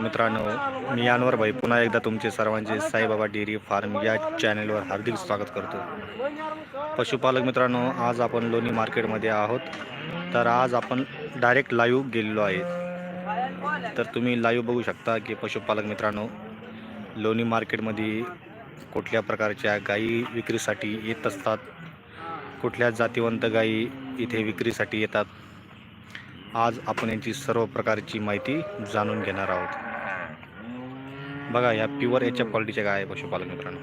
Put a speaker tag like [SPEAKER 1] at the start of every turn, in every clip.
[SPEAKER 1] मित्रांनो मी अनवर भाई. पुन्हा एकदा तुमचे सर्वांचे साईबाबा डेअरी फार्म या चॅनेलवर हार्दिक स्वागत करतो. पशुपालक मित्रांनो आज आपण लोणी मार्केटमध्ये आहोत. तर आज आपण डायरेक्ट लाईव्ह गेलेलो आहे. तर तुम्ही लाईव्ह बघू शकता की पशुपालक मित्रांनो लोणी मार्केटमध्ये कुठल्या प्रकारच्या गायी विक्रीसाठी येत असतात? कुठल्या जातीवंत गायी इथे विक्रीसाठी येतात? आज आपण यांची सर्व प्रकारची माहिती जाणून घेणार आहोत. बघा या प्युअर याच्या क्वालिटीच्या गाय आहे पशुपालक मित्रांनो.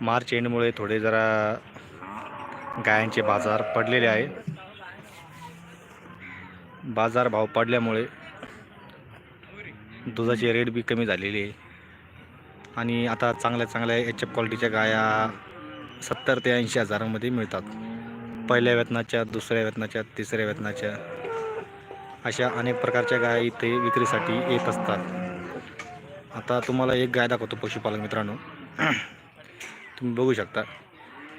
[SPEAKER 1] मार्च एंडमुळे थोडे जरा गायांचे बाजार पडलेले आहे. बाजार भाव पडल्यामुळे दुधाचे रेट बी कमी झालेले आहे. आणि आता चांगल्या चांगल्या एच एफ क्वालिटीच्या गाया सत्तर ते ऐंशी हजारामध्ये मिळतात. पहिल्या वेतनाच्या दुसऱ्या वेतनाच्या तिसऱ्या वेतनाच्या. अशा अनेक प्रकारच्या गाय इथे विक्रीसाठी येत असतात. आता तुम्हाला एक गाय दाखवतो पशुपालक मित्रांनो. तुम्ही बघू शकता.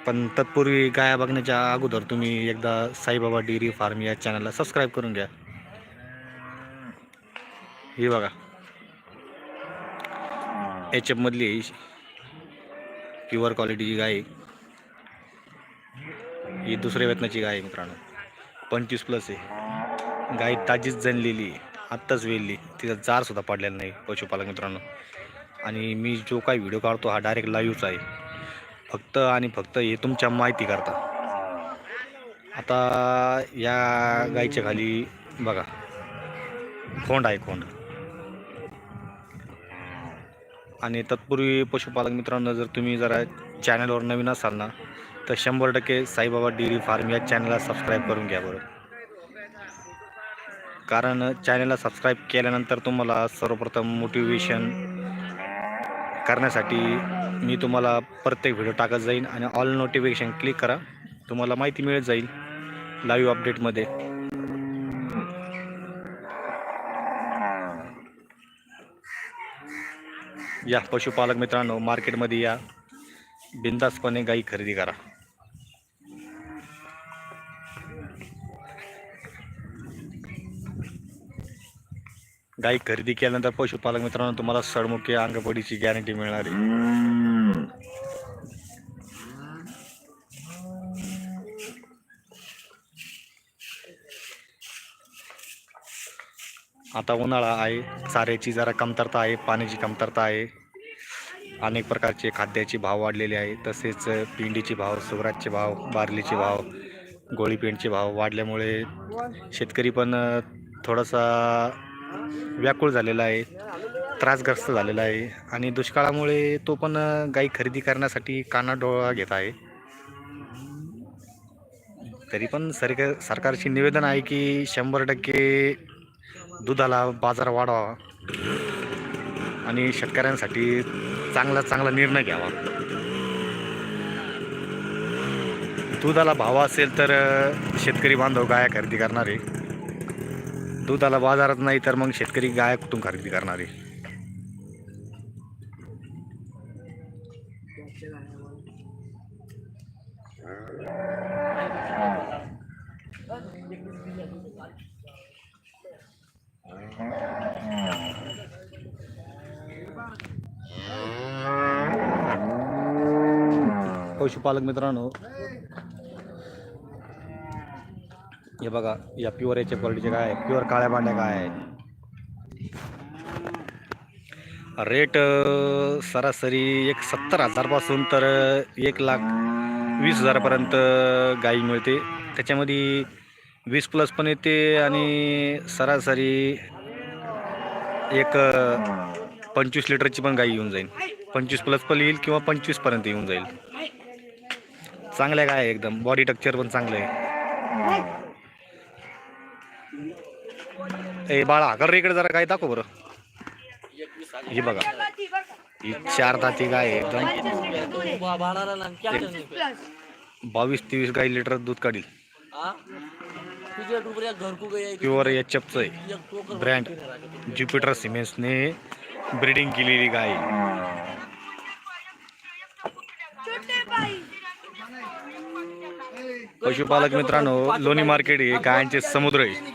[SPEAKER 1] पण तत्पूर्वी गाया बघण्याच्या अगोदर तुम्ही एकदा साईबाबा डेअरी फार्म या चॅनलला सबस्क्राईब करून घ्या. ही बघा. एच एफमधली प्युअर क्वालिटीची गाय ही दुसऱ्या वेतनाची गाय आहे मित्रांनो. पंचवीस प्लस आहे. गाय ताजीच जणलेली आत्ताच वेळली तिचा जारसुद्धा पडलेला नाही पशुपालक मित्रांनो. आणि मी जो काही व्हिडिओ काढतो हा डायरेक्ट लाईव्हच आहे. फक्त आणि फक्त हे तुमच्या माहिती करता. आता या गायीच्या खाली बघा. खोंड आहे खोंड. आणि तत्पूर्वी पशुपालक मित्रांनो जर तुम्ही जरा चॅनलवर नवीन असाल ना तर शंभर टक्के साईबाबा डेअरी फार्म या चॅनलला सबस्क्राईब करून घ्या बरं. कारण चॅनलला सबस्क्राईब केल्यानंतर तुम्हाला सर्वप्रथम मोटिवेशन करण्यासाठी मी तुम्हाला प्रत्येक व्हिडिओ टाकत जाईन आणि ऑल नोटिफिकेशन क्लिक करा. तुम्हाला माहिती मिळत जाईल लाईव्ह अपडेटमध्ये या पशुपालक मित्रांनो मार्केटमध्ये या. बिंदासपणे गाई खरेदी करा. गाई खरेदी केल्यानंतर पशुपालक मित्रांनो तुम्हाला सडमुखी अंगपडीची गॅरंटी मिळणार आहे. आता उन्हाळा आहे चाऱ्याची जरा कमतरता आहे पाण्याची कमतरता आहे. अनेक प्रकारचे खाद्याचे भाव वाढलेले आहे तसेच पिंडीचे भाव सुगराजचे भाव बार्लीचे भाव गोळीपेंडचे भाव वाढल्यामुळे शेतकरी पण थोडासा व्याकुळ झालेला आहे त्रासग्रस्त झालेला आहे आणि दुष्काळामुळे तो पण गाई खरेदी करण्यासाठी कानाडोळा घेत आहे. तरी पण सरकार सरकारची निवेदन आहे की शंभर टक्के दुधाला बाजार वाढवा आणि शेतकऱ्यांसाठी चांगला चांगला निर्णय घ्यावा. दुधाला भाव असेल तर शेतकरी बांधव गाया खरेदी करणार आहे दुधाला बाजारात नाही तर मग शेतकरी गाय कुठून खरेदी करणारे? पशुपालक मित्रांनो हे बघा या प्युअर याच्या क्वालिटीचे काय आहे? प्युअर काळ्या भांड्या काय आहे रेट सरासरी एक सत्तर हजारपासून तर एक लाख वीस हजारापर्यंत गाई मिळते. त्याच्यामध्ये वीस प्लस पण येते आणि सरासरी एक पंचवीस लिटरची पण गाई येऊन जाईल. पंचवीस प्लस पण येईल किंवा पंचवीसपर्यंत येऊन जाईल. चांगल्या गाय एकदम. बॉडी टक्चर पण चांगलं आहे. ए बाळा कर इकडे जरा गाय दाखव बरं. ही बघा. ही चार दाती गाय एकदम. बावीस तेवीस गाई लिटर दूध काढील. प्युअर एच एफचं आहे. ब्रँड ज्युपिटर सिमेंट्सने ब्रिडिंग केलेली गाय. पशुपालक मित्रांनो लोणी मार्केट हे गायांचे समुद्र आहे.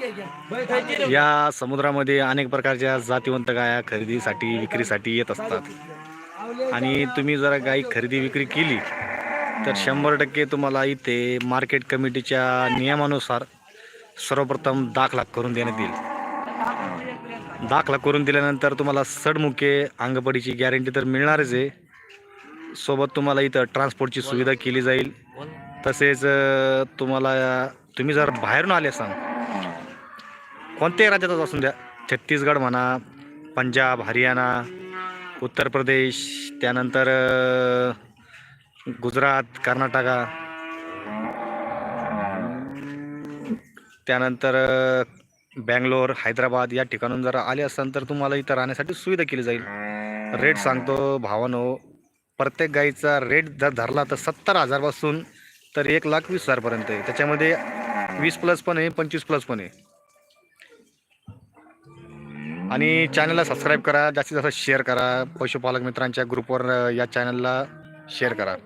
[SPEAKER 1] या समुद्रामध्ये अनेक प्रकारच्या जातीवंत गाया खरेदीसाठी विक्रीसाठी येत असतात. आणि तुम्ही जर गाई खरेदी विक्री केली तर शंभर टक्के तुम्हाला इथे मार्केट कमिटीच्या नियमानुसार सर्वप्रथम दाखला करून देण्यात येईल. दाखला करून दिल्यानंतर तुम्हाला सडमुखे अंगपडीची गॅरंटी तर मिळणारच आहे. सोबत तुम्हाला इथं ट्रान्सपोर्टची सुविधा केली जाईल. तसेच तुम्हाला तुम्ही जर बाहेरून आले सांग कोणत्याही राज्यातच असून द्या. छत्तीसगड म्हणा पंजाब हरियाणा उत्तर प्रदेश त्यानंतर गुजरात कर्नाटका. त्यानंतर बँगलोर हैदराबाद या ठिकाणून जर आले असाल तर तुम्हाला इथं राहण्यासाठी सुविधा केली जाईल. रेट सांगतो भावानो प्रत्येक गाईचा रेट जर धरला तर सत्तर हजारपासून तर एक लाख वीस हजारपर्यंत आहे. त्याच्यामध्ये वीस प्लस पण आहे पंचवीस प्लस पण आहे. आणि चॅनलला सबस्क्राईब करा जास्तीत जास्त शेअर करा. पशुपालक मित्रांच्या ग्रुपवर या चॅनलला शेअर करा.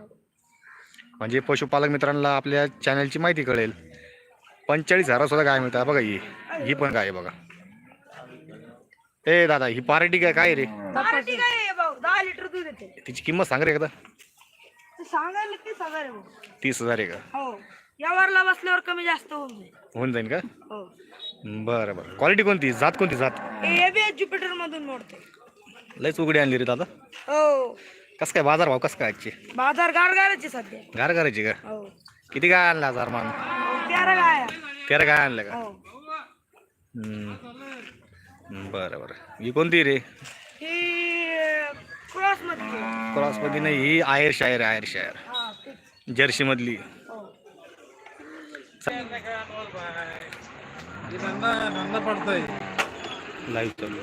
[SPEAKER 1] म्हणजे पशुपालक मित्रांना आपल्या चॅनलची माहिती कळेल. पंचेचाळीस हजार सुद्धा गाय मिळतात. बघा ही. ही पण गाय आहे बघा. ए दादा ही पार्टी काय काय रे?
[SPEAKER 2] दहा लिटर दूध येते.
[SPEAKER 1] तिची किंमत सांग रे एकदा.
[SPEAKER 2] सांगायला तीस हजार आहे भाऊ.
[SPEAKER 1] तीस हजार आहे का?
[SPEAKER 2] हो. यावरला बसल्यावर कमी जास्त होऊन जाईल.
[SPEAKER 1] होऊन जाईल का?
[SPEAKER 2] हो.
[SPEAKER 1] बरं बरं. क्वालिटी कोणती? जात कोणती? जात.
[SPEAKER 2] हे ज्युपिटर मधून मोडते.
[SPEAKER 1] लयच उघडी आणली रे दादा.
[SPEAKER 2] हो.
[SPEAKER 1] कसं काय बाजार भाव कसं काय आजचे?
[SPEAKER 2] बाजार गारगाराचे सध्या.
[SPEAKER 1] गार करायची का?
[SPEAKER 2] हो.
[SPEAKER 1] किती काय आणला हजार मान
[SPEAKER 2] तेरा गाया.
[SPEAKER 1] तेरा काय आणलं का?
[SPEAKER 2] हो.
[SPEAKER 1] हम्म. बरं बरं. ही कोणती रे?
[SPEAKER 2] ही क्रॉसमध्ये
[SPEAKER 1] क्रॉसमध्ये नाही ही आयर शायर आयर शायर
[SPEAKER 2] हा तेच.
[SPEAKER 1] जर्सी मधली
[SPEAKER 3] पडतोय.
[SPEAKER 1] लाईव्ह चालू.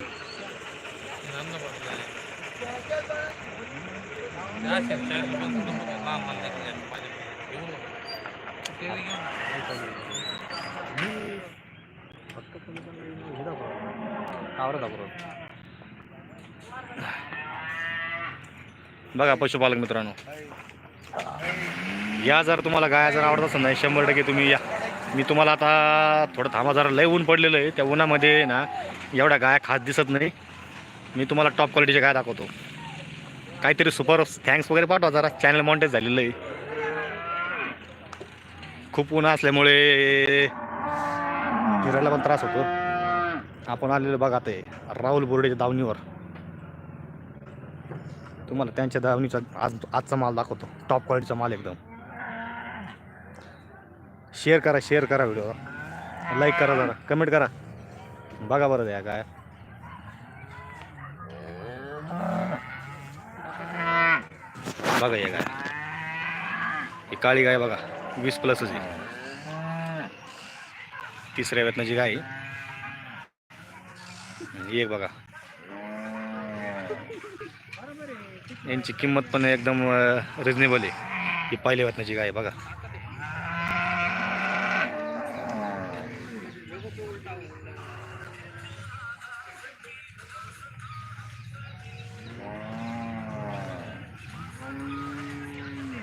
[SPEAKER 1] बघा पशुपालक मित्रांनो. या जर तुम्हाला गाया जर आवडत असेल ना शंभर टक्के तुम्ही या. मी तुम्हाला आता थोडं थांबा जरा लय ऊन पडलेलं आहे. त्या उन्हामध्ये ना एवढ्या गाया खास दिसत नाही. मी तुम्हाला टॉप क्वालिटीच्या गाय दाखवतो. काहीतरी सुपर थँक्स वगैरे पाठवा जरा चॅनल मॉन्टेज झालेलं आहे. खूप ऊन असल्यामुळे फिरायला पण त्रास होतो. आपण आलेलो बघा ते राहुल बोर्डेच्या दावणीवर. तुम्हाला त्यांच्या दावणीचा आज आजचा माल दाखवतो. टॉप क्वालिटीचा माल एकदम. शेअर करा शेअर करा व्हिडिओ लाईक करा जरा कमेंट करा. बघा बरं द्या काय. बघा या गाय ही काळी गाय बघा वीस प्लसच आहे तिसऱ्या वेतनाची गाय. एक बघा. यांची किंमत पण एकदम रिजनेबल आहे. ही पहिल्या वेतनाची गाय बघा.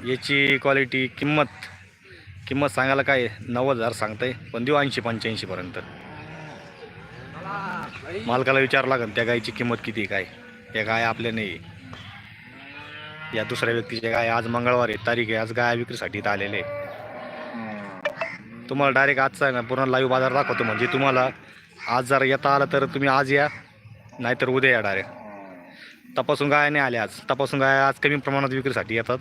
[SPEAKER 1] याची क्वालिटी किंमत किंमत सांगायला काय नव्वद हजार सांगताय पण देऊ ऐंशी पंच्याऐंशीपर्यंत मालकाला विचार लागेल त्या गायची किंमत किती आहे काय? या गाय आपल्या नाही. या दुसऱ्या व्यक्तीच्या गाय आज मंगळवार आहे तारीख आहे आज गाय विक्रीसाठी इथं आलेले आहे. तुम्हाला डायरेक्ट आजचा आहे ना पूर्ण लाईव्ह बाजार दाखवतो म्हणजे तुम्हाला आज जर येता आलं तर तुम्ही आज या नाहीतर उद्या या डायरेक्ट तपासून गाय नाही आल्या आज. तपासून गाय आज कमी प्रमाणात विक्रीसाठी येतात.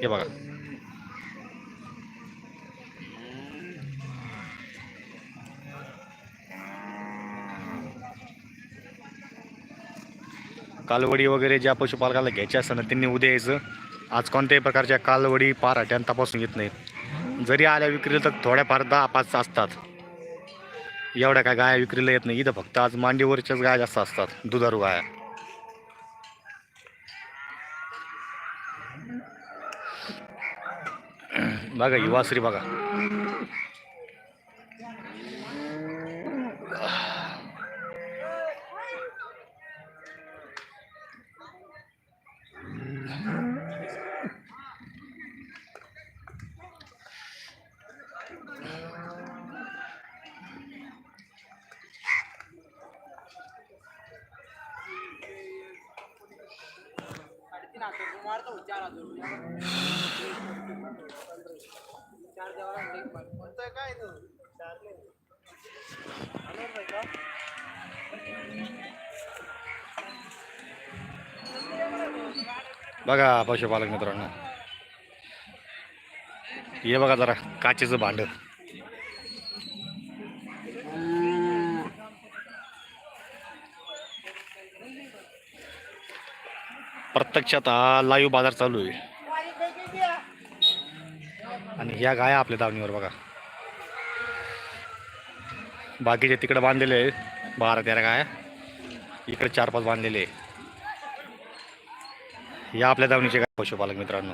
[SPEAKER 1] हे बघा. कालवडी वगैरे ज्या पशुपालकाला घ्यायच्या असतात ना त्यांनी उद्या यायचं. आज कोणत्याही प्रकारच्या कालवडी पाराट्या तपासून येत नाहीत. जरी आल्या विक्रीला तर थोड्याफार दहा पाच असतात. एवढ्या काय गाया विक्रीला येत नाही. इथं फक्त आज मांडीवरच्याच गाया जास्त असतात. दुधारू गाया. बघा ही वासरी बघा तुम्हाला तो विचारा जरूर बघा पशुपालक मित्रांनो. हे बघा जरा काचेचं भांड. प्रत्यक्षात हा लाईव्ह बाजार चालू आहे. या गाया आपल्या दावणीवर बघा. बाकीचे तिकडे बांधलेले आहे बारा तेरा गाया. इकडे चार पाच बांधलेले आहे या आपल्या दावणीचे गाय पशुपालक मित्रांनो.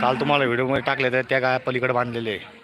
[SPEAKER 1] काल तुम्हाला व्हिडिओमध्ये टाकले तर त्या गाया पलीकडे बांधलेले आहे